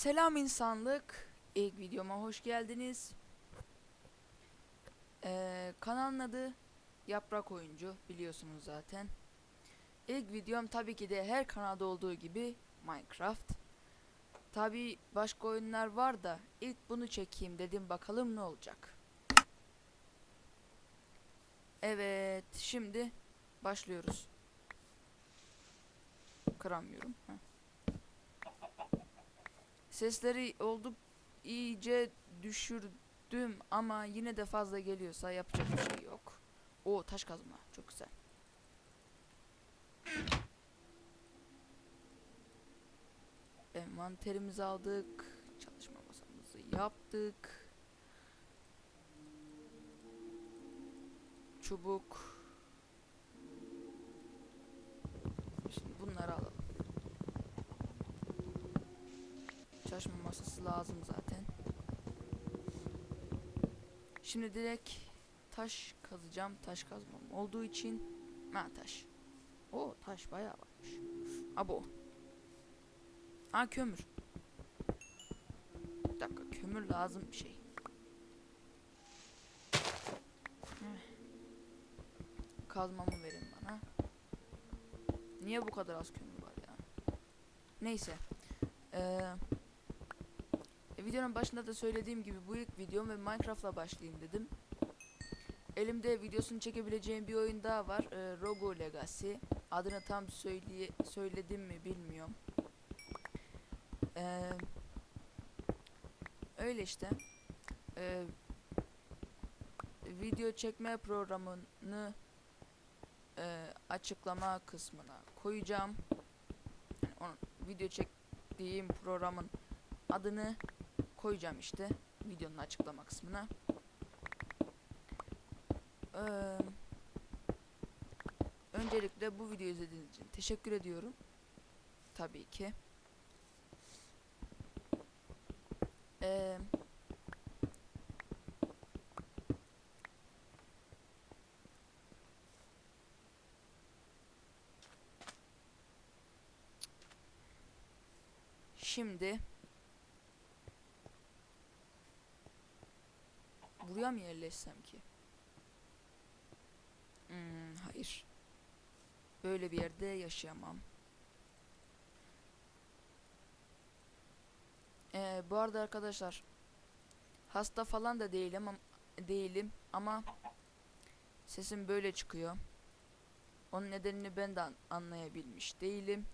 Selam insanlık. İlk videoma hoş geldiniz. Ee, kanalın adı Yaprak Oyuncu biliyorsunuz zaten. İlk videom tabii ki de her kanalda olduğu gibi Minecraft. Tabii başka oyunlar var da ilk bunu çekeyim dedim bakalım ne olacak. Evet şimdi başlıyoruz. Kıramıyorum. Heh. Sesleri olduk iyice düşürdüm ama yine de fazla geliyorsa yapacak bir şey yok. O taş kazma çok güzel. Envanterimizi aldık. Çalışma masamızı yaptık. Çubuk. Şimdi bunları alalım. Çalışma masası lazım zaten. Şimdi direkt taş kazacağım. Taş kazmam olduğu için ha taş. O taş bayağı varmış. Abo. Ha kömür. Bir dakika kömür lazım bir şey. Kazmamı verin bana. Niye bu kadar az kömür var ya? Neyse. Eee e, videonun başında da söylediğim gibi bu ilk videom ve Minecraft'la başlayayım dedim. Elimde videosunu çekebileceğim bir oyun daha var. E, Rogo Legacy. Adını tam söyleye söyledim mi bilmiyorum. E, öyle işte. E, video çekme programını e, açıklama kısmına koyacağım. Yani onun video çektiğim programın adını koyacağım işte videonun açıklama kısmına. Ee, öncelikle bu videoyu izlediğiniz için teşekkür ediyorum. Tabii ki. Ee, şimdi Mı yerleşsem ki? Hmm, hayır. Böyle bir yerde yaşayamam. Ee, bu arada arkadaşlar hasta falan da değilim ama değilim ama sesim böyle çıkıyor. Onun nedenini ben de an- anlayabilmiş değilim.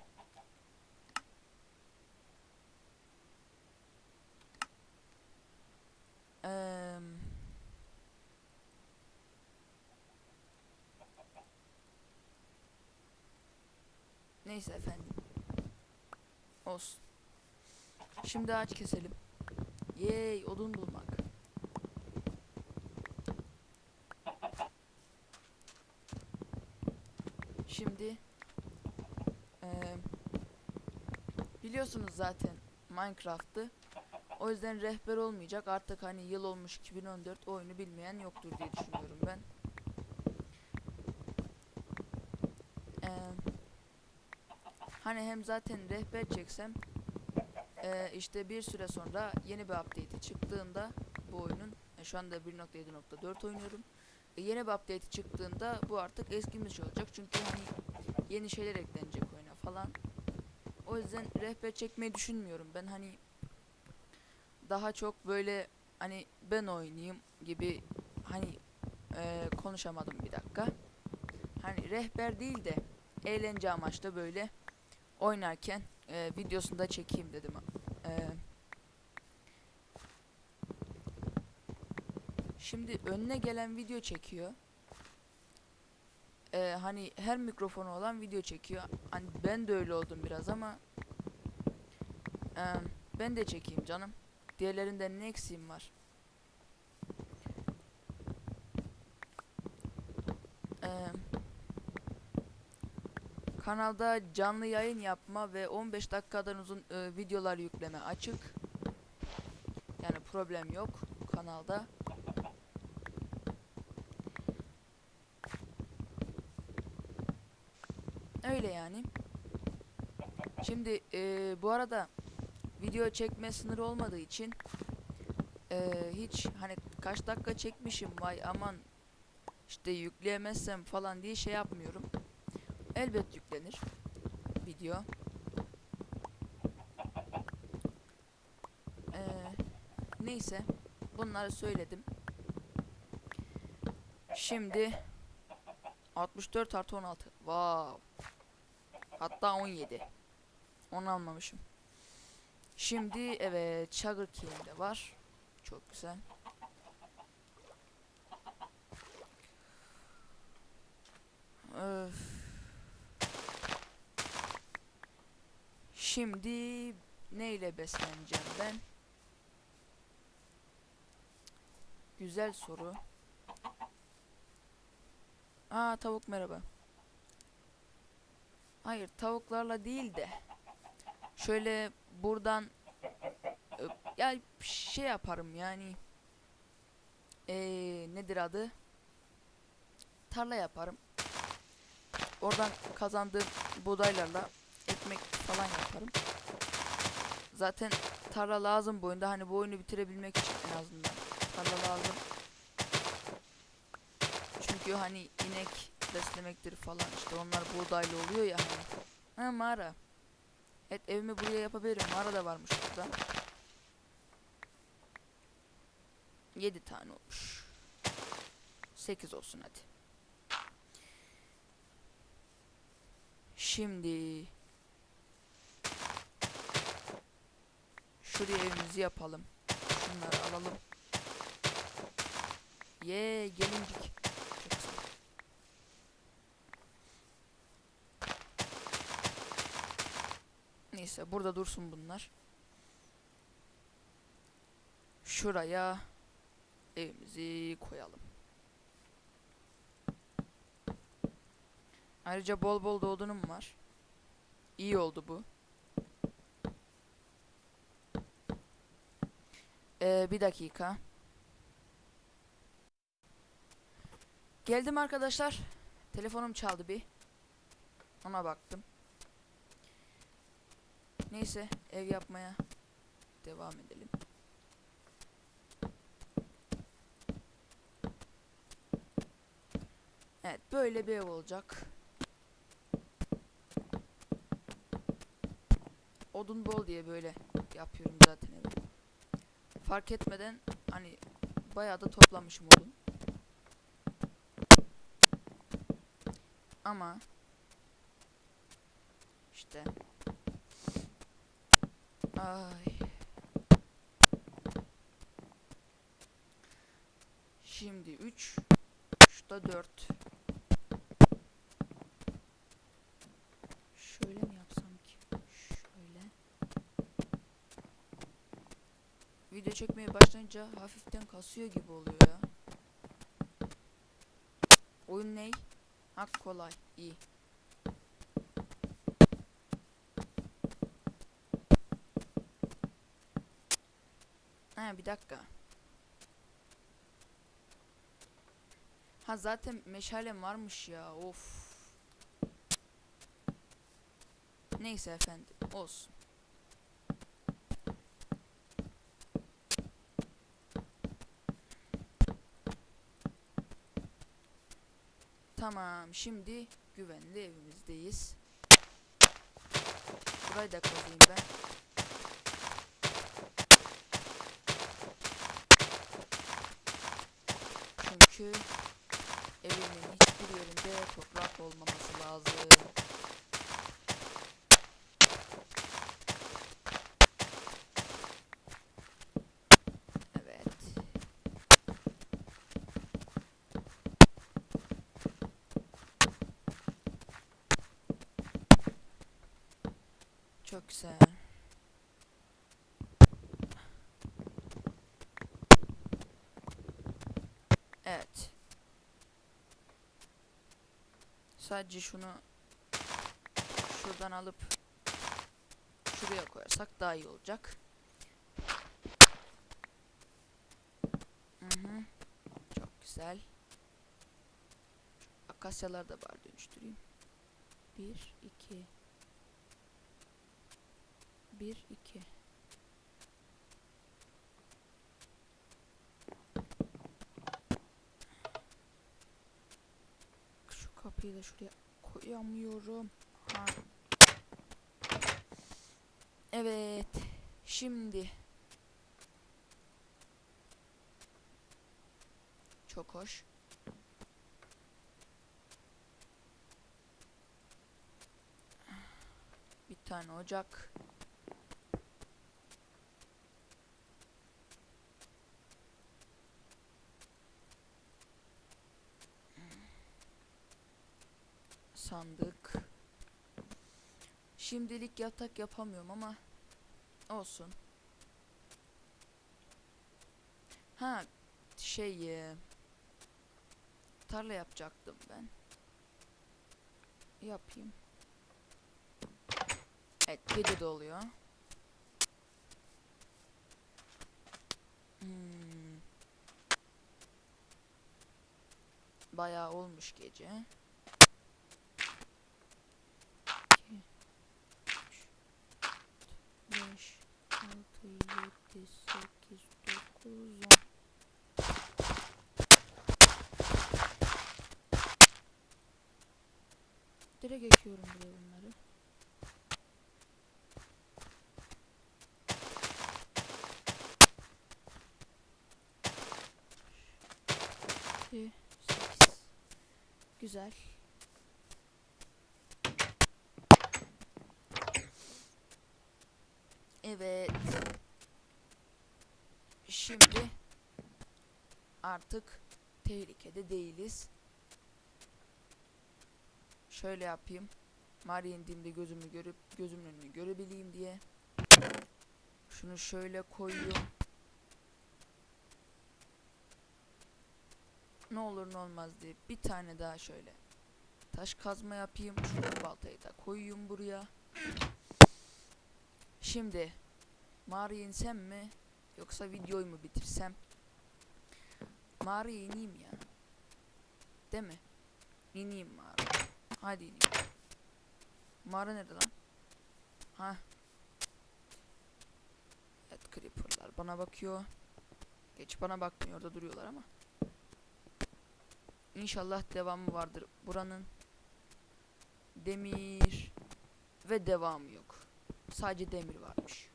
Eee Neyse efendim. Olsun. Şimdi ağaç keselim. Yey odun bulmak. Şimdi eee, biliyorsunuz zaten Minecraft'ı. O yüzden rehber olmayacak. Artık hani yıl olmuş 2014 oyunu bilmeyen yoktur diye düşünüyorum ben. Eee Hani hem zaten rehber çeksem eee, işte bir süre sonra yeni bir update çıktığında bu oyunun e, şu anda 1.7.4 oynuyorum. E, yeni bir update çıktığında bu artık eskimiş olacak. Çünkü hani yeni şeyler eklenecek oyuna falan. O yüzden rehber çekmeyi düşünmüyorum. Ben hani daha çok böyle hani ben oynayayım gibi hani eee, konuşamadım bir dakika. Hani rehber değil de eğlence amaçlı böyle oynarken e, videosunu da çekeyim dedim. E, şimdi önüne gelen video çekiyor. E, hani her mikrofonu olan video çekiyor. Hani ben de öyle oldum biraz ama e, ben de çekeyim canım. Diğerlerinden ne eksiğim var? Eee Kanalda canlı yayın yapma ve 15 dakikadan uzun e, videolar yükleme açık. Yani problem yok kanalda. Öyle yani. Şimdi e, bu arada video çekme sınırı olmadığı için eee, hiç hani kaç dakika çekmişim vay aman işte yükleyemezsem falan diye şey yapmıyorum. Elbet yüklenir video. Eee, neyse bunları söyledim. Şimdi 64 artı 16. Wow. Hatta 17. Onu almamışım. Şimdi evet Sugar Cane de var. Çok güzel. Şimdi neyle besleneceğim ben? Güzel soru. Aa tavuk merhaba. Hayır tavuklarla değil de şöyle buradan ö, ya şey yaparım yani Eee nedir adı? Tarla yaparım. Oradan kazandığım buğdaylarla ekmek falan yaparım. Zaten tarla lazım bu oyunda. Hani bu oyunu bitirebilmek için en azından. Tarla lazım. Çünkü hani inek beslemektir falan işte onlar buğdaylı oluyor ya hani. Ha mağara. Evet evimi buraya yapabilirim. Mağara da varmış burada. 7 tane olmuş. 8 olsun hadi. Şimdi şuraya evimizi yapalım. Şunları alalım. Ye. Çok güzel. Neyse burada dursun bunlar. Şuraya evimizi koyalım. Ayrıca bol bol da odunum var. İyi oldu bu. Ee, bir dakika. Geldim arkadaşlar. Telefonum çaldı bir. Ona baktım. Neyse ev yapmaya devam edelim. Evet böyle bir ev olacak. Odun bol diye böyle yapıyorum zaten evi. Fark etmeden hani bayağı da toplamışım odun. Ama işte. Ay. Şimdi 3 Şurada 4 Şöyle mi yapsam ki? Şöyle Video başlayınca hafiften kasıyor gibi oluyor ya. Oyun ney? Ha kolay. iyi. Ha bir dakika. Ha zaten meşalem varmış ya. Of. Neyse efendim. Olsun. Tamam. Şimdi güvenli evimizdeyiz. Burayı da kazayım ben. Çünkü evimin hiçbir yerinde toprak olmaması lazım. Evet. Çok güzel. Evet. Sadece şunu şuradan alıp şuraya koyarsak daha iyi olacak. Hı hı. Çok güzel. Şu akasyalar da var dönüştüreyim. Bir, iki. Bir, iki. Burayı da şuraya koyamıyorum. Ha. Evet. Şimdi. Çok hoş. Bir tane ocak. Sandık. Şimdilik yatak yapamıyorum ama olsun. Ha şey tarla yapacaktım ben. Yapayım. Evet gece de oluyor. Hmm. Bayağı olmuş gece. Direkt ekiyorum buraya bunları. Güzel. Evet. Şimdi artık tehlikede değiliz. Şöyle yapayım. Mağaraya indiğimde gözümü görüp gözümün önünü görebileyim diye. Şunu şöyle koyuyorum. Ne olur ne olmaz diye bir tane daha şöyle taş kazma yapayım. Şu baltayı da koyayım buraya. Şimdi mağaraya insem mi yoksa videoyu mu bitirsem? Mağaraya ineyim ya. Değil mi? İneyim mağaraya. Hadi ineyim. Mağara nerede lan? Ha. Evet creeperlar bana bakıyor. Geç bana bakmıyor orada duruyorlar ama. İnşallah devamı vardır. Buranın demir ve devamı yok. Sadece demir varmış.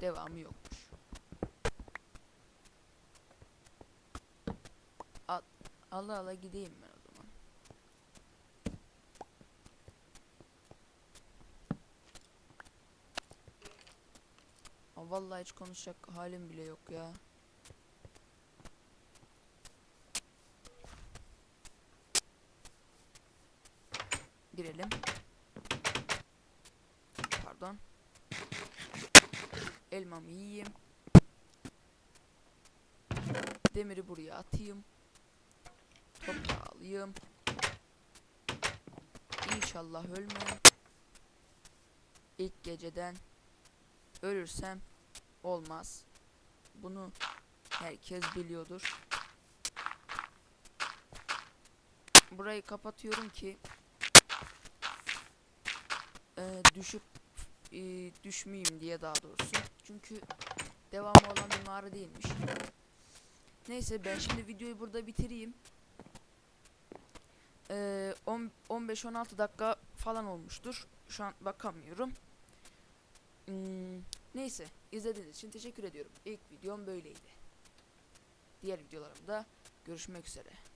Devamı yokmuş. Al, ala ala gideyim ben Vallahi hiç konuşacak halim bile yok ya. Girelim. Pardon. Elmamı yiyeyim. Demiri buraya atayım. Toprağı alayım. İnşallah ölmem. İlk geceden ölürsem olmaz. Bunu herkes biliyordur. Burayı kapatıyorum ki e, düşüp e, düşmeyeyim diye daha doğrusu. Çünkü devamı olan bir mağara değilmiş. Neyse ben şimdi videoyu burada bitireyim. Ee, 15-16 dakika falan olmuştur. Şu an bakamıyorum. Hmm, neyse izlediğiniz için teşekkür ediyorum. İlk videom böyleydi. Diğer videolarımda görüşmek üzere.